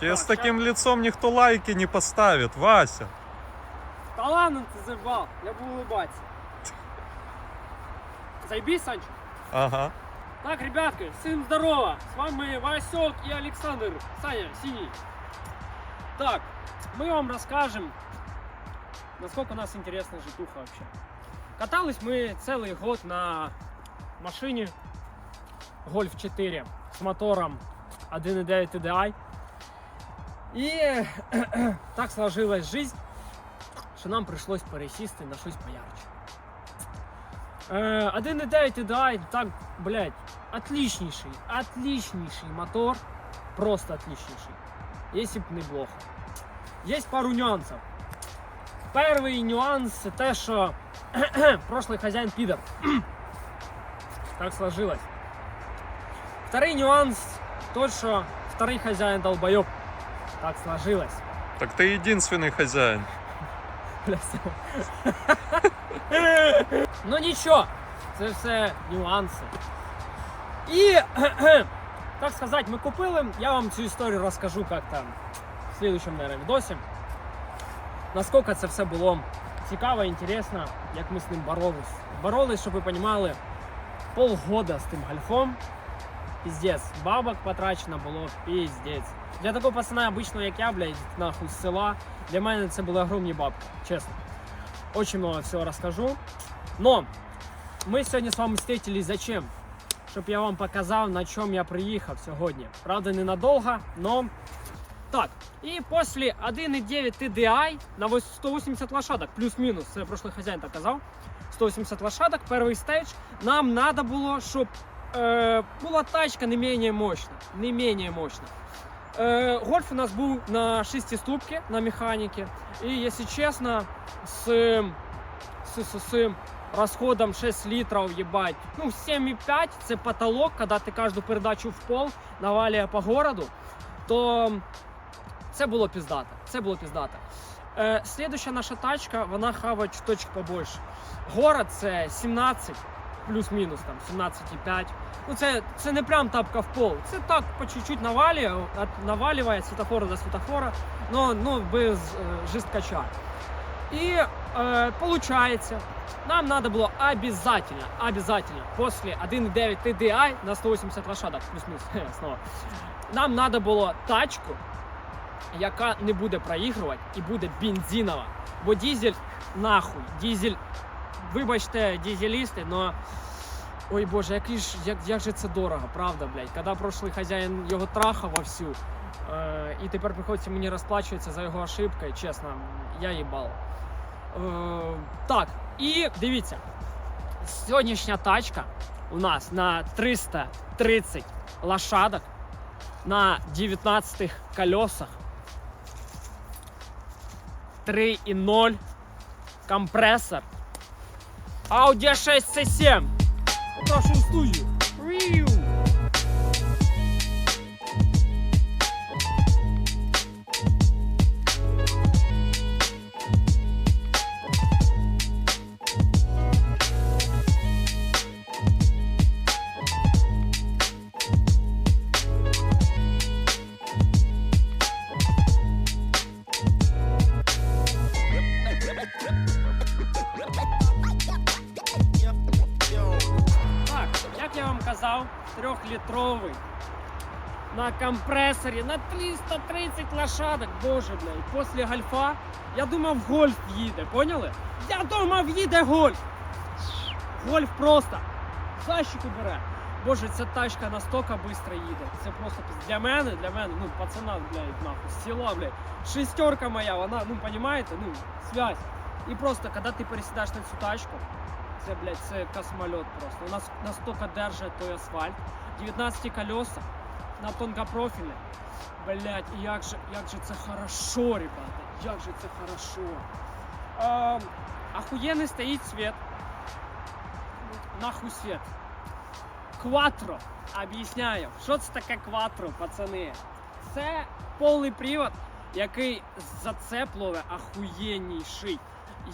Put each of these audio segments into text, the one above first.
Тебе с Так, таким лицом никто лайки не поставит, Вася. Та ладно ти заїбав, я буду улыбатися. Заебись, Санчо. Ага. Так, ребятки, всем здорово! С вами Васек и Александр. Саня, синий. Так, мы вам расскажем, насколько у нас интересная житуха вообще. Катались мы целый год на машине Golf 4 с мотором 1.9 TDI. И так сложилась жизнь, що нам прийшлось пересісти на щось поярче. Е, 1.9 TDI, так, блядь, отличнейший, отличнейший мотор, просто отличнейший, если б не плохо. Есть пару нюансов. Перший нюанс те, що прошлый хозяин пидор. так сложилось. Второй нюанс тот, что второй хозяин долбоеб. Так сложилось. Так ты единственный хозяин. Ну нічого, це все нюанси. І, так сказати, ми купили, я вам цю історію розкажу як-то в слідчому, відосі. Наскільки це все було цікаво, інтересно, як ми з ним боролись. Боролись, щоб ви розуміли, полгода з тим гольфом. Піздець, бабок потрачено було піздець. Для такого пацана обычного, як я, блядь, нахуй з села, для мене це були огромні бабки, чесно. Очень много всего расскажу. Но ми сьогодні з вами встретились зачем? Щоб я вам показав, на чому я приїхав сьогодні. Правда, ненадовго, но так. І після 1.9 TDI на 180 лошадок, плюс-мінус, це хазяїн так казав. 180 лошадок, перший стейдж. Нам треба було, щоб е, була тачка не менее мощна. Не менее мощна. Е, гольф у нас був на шестиступці, на механіки. І, якщо чесно, з, з, з, з розходом 6 літрів, їбать, ну 7,5 це потолок, коли ти кожну передачу в пол навалює по городу, то це було піздато. Це було піздато. Е, слідуща наша тачка, вона хаває чуточки побольше. Город це 17, плюс-мінус там 17,5. Ну це, це не прям тапка в пол. Це так по чуть-чуть навалює, навалює світофора до світофора, но ну, без е, жесткача. И э, получается, нам надо было обязательно, обязательно после 1.9 TDI на 180 лошадок, плюс-мінус снова, нам надо було тачку, яка не буде проігрувати і буде бензинова. Бо дизель нахуй, дизель, вибачте, дизелісти, но ой боже, ж, як, як же це дорого, правда, блядь. Коли прошлий хазяїн його трахав вовсю, е, і тепер приходиться мені розплачуватися за його ошибки, чесно, я їбал. Е, так, і дивіться, сьогоднішня тачка у нас на 330 лошадок на 19 колесах. 3.0 компресор. Audi 6 C7. Прошу компресорі на 330 лошадок. Боже, блядь, після гольфа. Я думав, гольф їде, поняли? Я думав, їде гольф. Гольф просто защику бере. Боже, ця тачка настільки швидко їде. Це просто для мене, для мене, ну, пацана, блядь, нахуй, з села, блядь. Шестерка моя, вона, ну, понимаете, ну, связь. І просто, коли ти пересідаєш на цю тачку, це, блядь, це космольот просто. У нас настільки держить той асфальт. 19 колеса на тонкопрофільне. Блядь, і як же, як же це хорошо, ребята. Як же це хорошо. Ем, охуєнний стоїть світ. Нахуй світ. Кватро. Об'ясняю. Що це таке кватро, пацани? Це повний привод, який зацеплює охуєнніший.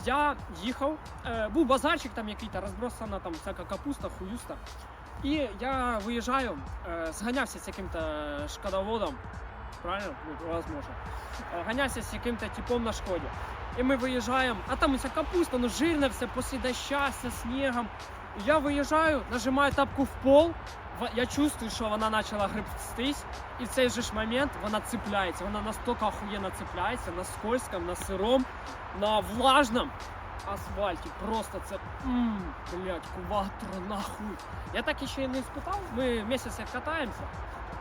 Я їхав, е, був базарчик там який-то, розбросана там всяка капуста, хуюста. І я виїжджаю, е, зганявся з яким-то шкодоводом. правильно? Ну, возможно. Е, Ганявся з яким-то типом на шкоді. І ми виїжджаємо, а там уся капуста, ну жирна вся, після доща, вся снігом. Я виїжджаю, нажимаю тапку в пол, я чувствую, що вона почала гребстись, і в цей же ж момент вона цепляється. Вона настільки охуєнно цепляється на скользком, на сиром, на влажном асфальті. Просто це м, блядь, куватро нахуй. Я так ще й не спитав. Ми місяць як катаємося.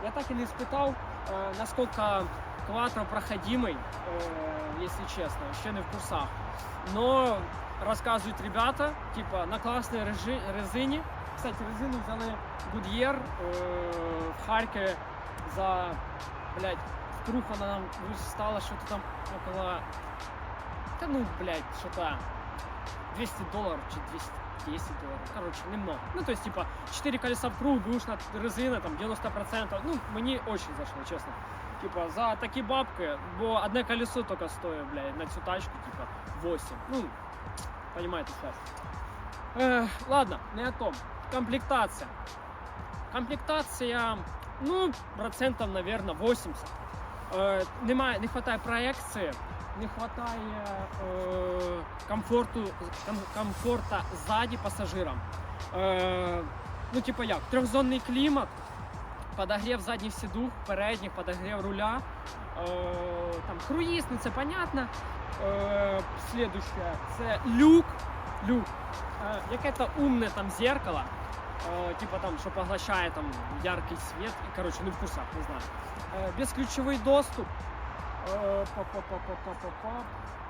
Я так і не спитав, е, наскільки кватро проходимый, э, если честно, ще не в курсах. Но рассказывают ребята, типа на классной режи- резині. Кстати, резину взяли Goodyear э, в Харькове за, блядь, вдруг она нам стала что-то там около, да ну, блядь, что-то 200 долларов, чи 210 долларов, короче, немного. Ну, то есть, типа, 4 колеса в круг, бэушная резина, там, 90%, ну, мне очень зашло, честно. Типа, за такі бабки, бо одне колесо только стоит, блядь, на цю тачку, типа, 8. Ну, понимаете сейчас. Э, ладно, не о том. Комплектация. Комплектація, ну, процентов, наверное, 80. Е, немає, не хватає проекції, не хватає е, комфорту, ком, комфорта ззаді пасажирам. Е, ну, типа як, трьохзонний клімат, подогрів задніх сідух, передніх, подогрів руля. Е, там круїз, ну це понятно. Е, следующее, це люк. Люк. Е, яке-то умне там зеркало. Е, типа там, що поглощає там яркий світ. І, короче, не в курсах, не знаю. Е, безключовий доступ. Е, па-па-па-па-па-па.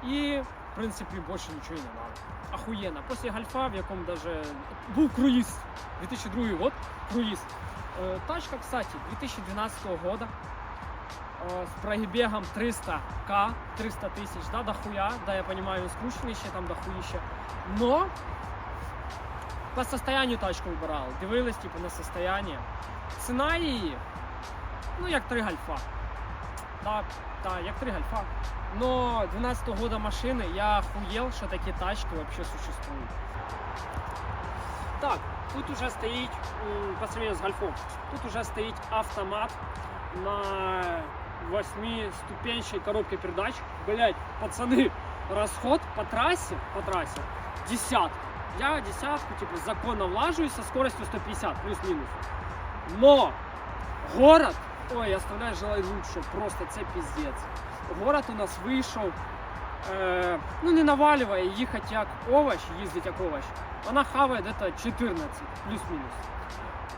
І, в принципі, більше нічого і не надо. Охуєнно. Після гольфа, в якому даже був круїз. 2002 год, круїз. Э, Тачка, кстати, 2012 года э, с пробегом 300к, 300 тысяч, да, дохуя, да, я понимаю, скрученный ще там дохуище, но по состоянию тачку вибирали, дивились, типу, на состояние. Ціна її, ну, як три гальфа. Да, да, як три гальфа. Но 12 года машини я охуел, що такі тачки вообще существують. Так, тут уже стоїть, м, по сравнению з гольфом, тут уже стоїть автомат на восьмиступенчей коробке передач. Блять, пацаны, расход по трассе, по трассе десятка. Я десятку, типа, законно влаживаюсь со скоростью 150, плюс-минус. Но город, ой, оставляю желать лучше, просто це пиздец. Город у нас вийшов, е, ну не навалює, їхати як овощ, їздить як овощ. Вона хаває где-то 14, плюс-мінус.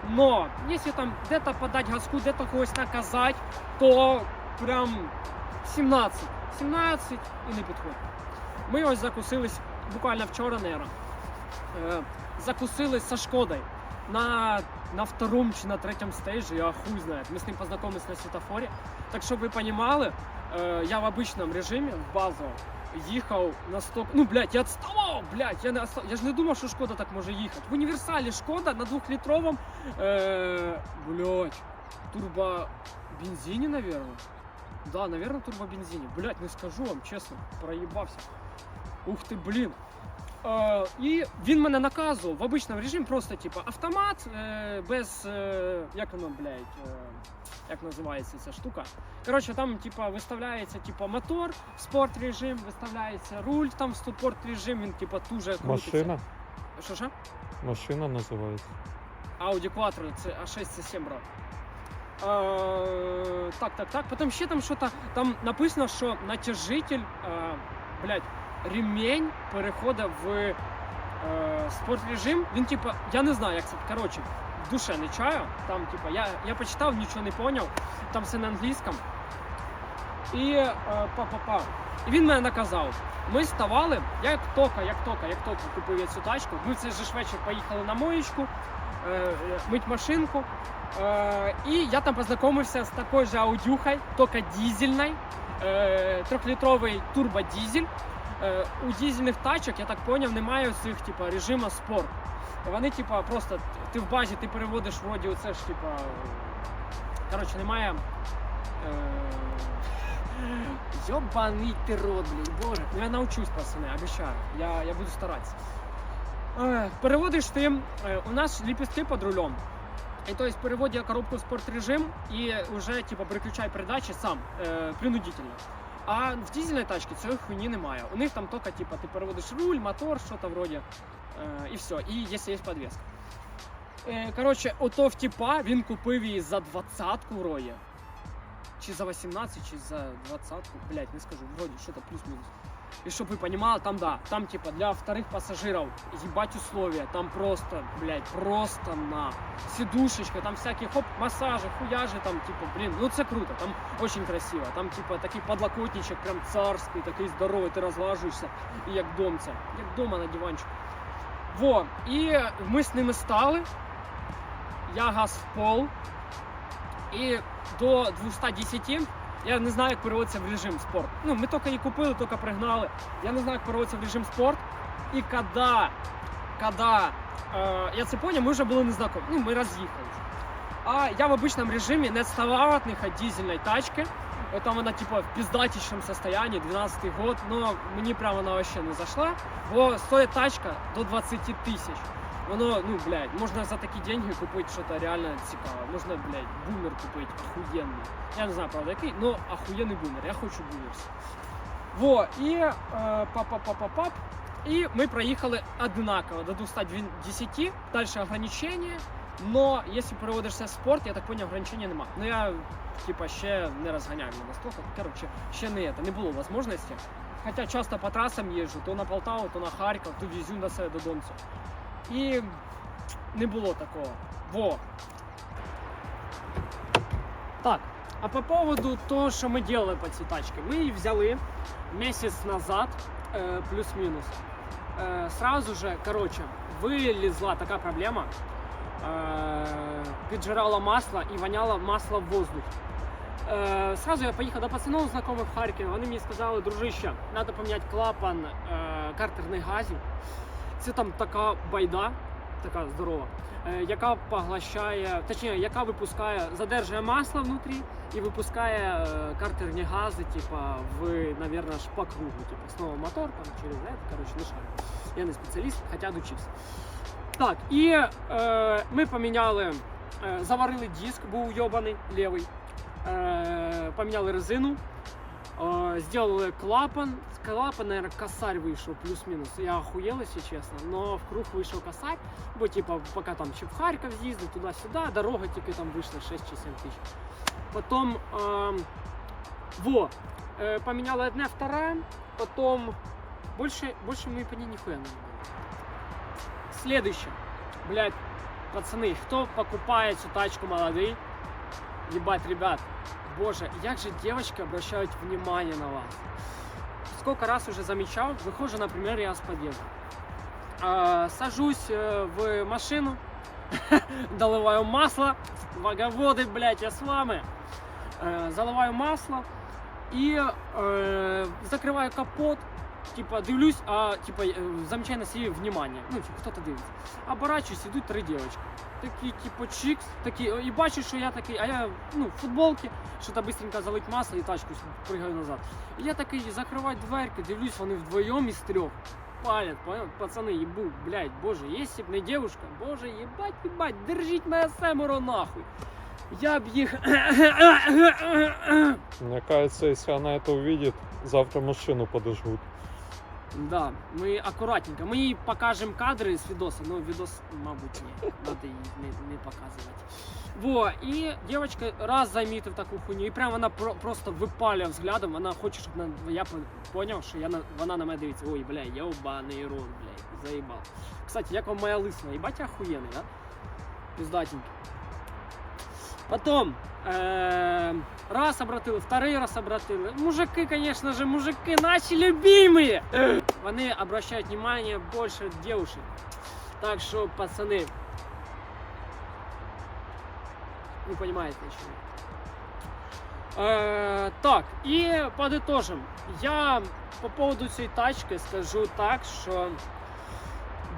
Но, если там где-то газку, где-то когось наказать, то прям 17. 17 і не підходить. Ми ось закусились буквально вчора, наверное, е, закусились со Шкодой на, на втором чи на третьем стейже, я хуй знает. Мы с ним познакомились на светофоре. Так, чтобы вы понимали, э, я в обычном режиме, в базовом, їхав на 100... Ну, блядь, я отставав, блядь, я, не отстав... я ж не думав, що Шкода так може їхати. В універсалі Шкода на двохлітровому, е... блядь, турбобензині, наверное. Да, наверное, турбобензині. Блядь, не скажу вам, чесно, проїбався. Ух ти, блін. Е, і він мене наказував в обичному режимі, просто типу автомат е, без. Е, як воно, блядь, е, як називається ця штука. Коротше, там типа виставляється типа мотор, спорт режим, виставляється руль там в спорт режим, він типа дуже крутиться. Машина. Що що? Машина називається. Audi Quattro, це А6, це 7 бро. Е, так, так, так. Потім ще там що-то, там написано, що натяжитель, е, блядь, ремень переходить в е, спорт режим. Він, типа, я не знаю, як це. Коротше, душе не чаю. Там, типа, я, я почитав, нічого не поняв. Там все на англійському. І е, па-па-па. І він мене наказав. Ми ставали, як тока, як тока, як тока купив я цю тачку. Ми в цей ж вечір поїхали на моєчку, е, е, мить машинку. Е, і я там познайомився з такою же аудюхою, тільки дизельною, е, трьохлітровий турбодизель. Е, у дизельних тачок, я так зрозумів, немає цих типу, режиму спорт. Вони, типу, просто ти в базі ти переводиш вроді оце ж, типу. Коротше, немає. Е, Йобаний ти рот, блін, боже. Ну я навчусь, пацани, обіцяю. Я, я буду старатися. Е, переводиш ти, е, у нас ліпістки під рулем. И то есть переводя коробку в спорт-режим и уже типа переключай передачі сам е, принудительно. А в дизельній тачці цієї хуйні немає. У них там тільки типа ти переводиш руль, мотор, що то вроді. Е, і все. І якщо є підвеска. Е, коротше, ото в типа він купив її за двадцятку вроді. Чи за 18, чи за двадцатку. Блять, не скажу, вроді, що то плюс-мінус. И чтобы вы понимали, там да, там типа для вторых пассажиров ебать условия, там просто, блядь, просто на сидушечка, там всякие хоп, массажи, хуяжи, там типа, блин, ну це круто, там очень красиво, там типа такий подлокотничок прям царський, такий здоровий, ти розважуєшся, і як домця, як дома на диванчику. Во, і ми з ними стали, я газ в пол, і до 210 я не знаю, як переводиться в режим спорт. Ну, ми тільки її купили, тільки пригнали. Я не знаю, як переводиться в режим спорт. І коли, коли е, я це поняв, ми вже були незнакомі. Ну, ми роз'їхались. А я в обычном режимі не відставав від них від дизельної тачки. От Там вона типа в піздатішому состоянии, 12 год, но мені прямо вона вообще не зайшла, бо стоїть тачка до 20 тисяч. Воно, ну, блядь, можна за такі деньги купити щось реально цікаве. Можна, блядь, бумер купити охуєнний. Я не знаю, правда, який, но охуєнний бумер. Я хочу бумерс. Во, і е, пап-пап-пап-пап. І ми проїхали одинаково до 210, далі ограничення. Но якщо переводишся в спорт, я так поняв, ограничення нема. Ну я типа ще не розганяю мене настільки. Коротше, ще не це, не було можливості. Хоча часто по трасам їжджу, то на Полтаву, то на Харків, то везу до себе до додому. І не було такого. Во. Так, а по поводу того, що ми робили по цій тачці. Ми її взяли місяць назад, е, плюс-мінус. Е, сразу же, короче, вилізла така проблема. Е, піджирало масло і воняло масло в воздух. Сразу я поїхав до пацанов знайомих в Харкові. Вони мені сказали, дружище, треба поміняти клапан картерних газів. Це там така байда, така здорова, е, яка поглощає, точніше, яка випускає, задержує масло внутрі і випускає е, картерні гази, типа, в, наверное, ж по кругу. Типа, снова мотор, там через это, короче, не. Я не спеціаліст, хоча дучився. Так, і е, ми поміняли, е, заварили диск, був йобаний лівий. Поміняли резину, сделали клапан. З клапана, наверное, косарь вийшов плюс-мінус. Я охуел, якщо чесно, но в круг вийшов косарь, бо типа, поки там ще в Харків з'їздив туди-сюди, дорога тільки там вийшла 6 чи 7 тисяч. Потім е, во, е, поміняли одне, второе, потім больше, больше мы по ней нихуя не делали. Следующее. Блять, пацаны, кто покупает эту тачку молодые, ебать, ребят, боже, як же девочки обращают внимание на вас. Сколько раз уже замечал, выхожу, например, я с подъезда. А, сажусь э, в машину, доливаю масло, ваговоды, блядь, я с вами. Э, заливаю масло и э, закрываю капот, типа дивлюсь, а типа е, замічаю на себе внимание. Ну, типа, хто-то дивиться. Оборачуюсь, ідуть три дівчатки. Такі, типу, чикс, такі, і бачу, що я такий, а я ну, в футболці, що то быстренько залить масло і тачку пригаю назад. І я такий закриваю дверки, дивлюсь, вони вдвоєм із трьох. Палят, понял? пацаны, ебу, блядь, боже, если б не девушка, боже, ебать, ебать, держіть мене семеро нахуй. Я б їх... Мне кажется, если она это увидит, завтра машину подожгут. Да, ми акуратненько. Ми їй покажемо кадри з відоса, ну відос, мабуть, ні. Надо їй не, не показувати. Во, і дівчинка раз замітив таку хуйню, і прям вона про, просто випалює взглядом, вона хоче, щоб на, я зрозумів, що я на, вона на мене дивиться. Ой, бля, єбаний рот, блядь, заїбав. Кстати, як вам моя лисина, їбать я охуєнний, да? Пиздатенький. Потом, э, раз обратили, второй раз обратили. Мужики, конечно же, мужики наши любимые. Вони обращают внимание больше девушек. Так что, пацаны, вы понимаете, о чем я. Е, так, і подытожим. Я по поводу цієї тачки скажу так, що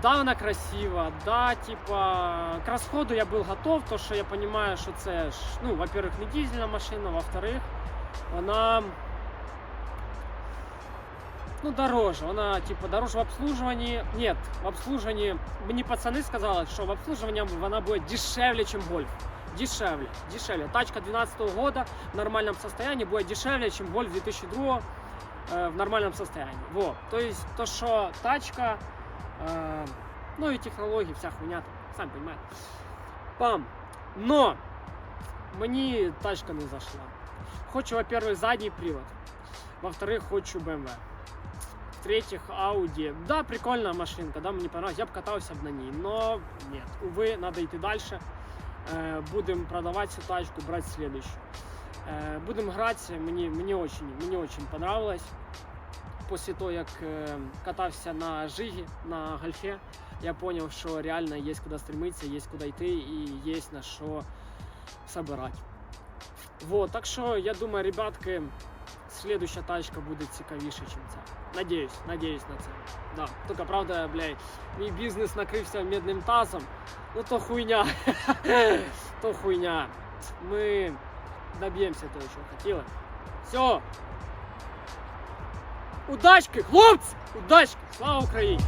да, вона красива, да, типа, к расходу я был готов, то що я понимаю, що це ж, ну, во-первых, не дизельна машина, во-вторых, вона ну, дороже. Вона, типу, дороже в обслуживанні. Ні, в обслуживанні. Мені пацани сказали, що в обслуживанні вона буде дешевле, ніж Гольф. Дешевле, дешевле. Тачка 12 года в нормальном состоянии будет дешевле, чем Гольф 2002 э, в нормальном состоянии. Вот. То есть то, что тачка, э, ну и технологии, вся хуйня, там, сами понимаете. Пам. Но мені тачка не зашла. Хочу, во-первых, задний привод. Во-вторых, хочу BMW. В-третьих, Audi. Да, прикольная машинка, да, мне понравилось. Я бы катался б на ней, но нет. Увы, надо идти дальше. Э, Будем продавать цю тачку, брать следующую. Э, Будем грати. Мені, мені, очень, мені очень понравилось. Після того, як е, катався на Жигі, на гольфі, я зрозумів, що реально є куди стремитися, є куди йти і є на що собирати. Вот, так що я думаю, ребятки, следующая тачка буде цікавіше, ніж ця. Надеюсь, надеюсь на це. Да. Только правда, блядь, мій бизнес накрылся медным тазом. Ну то хуйня. то хуйня. Мы добьемся того, чего хотела. Все. Удачки, хлопці! Удачки! Слава Украине!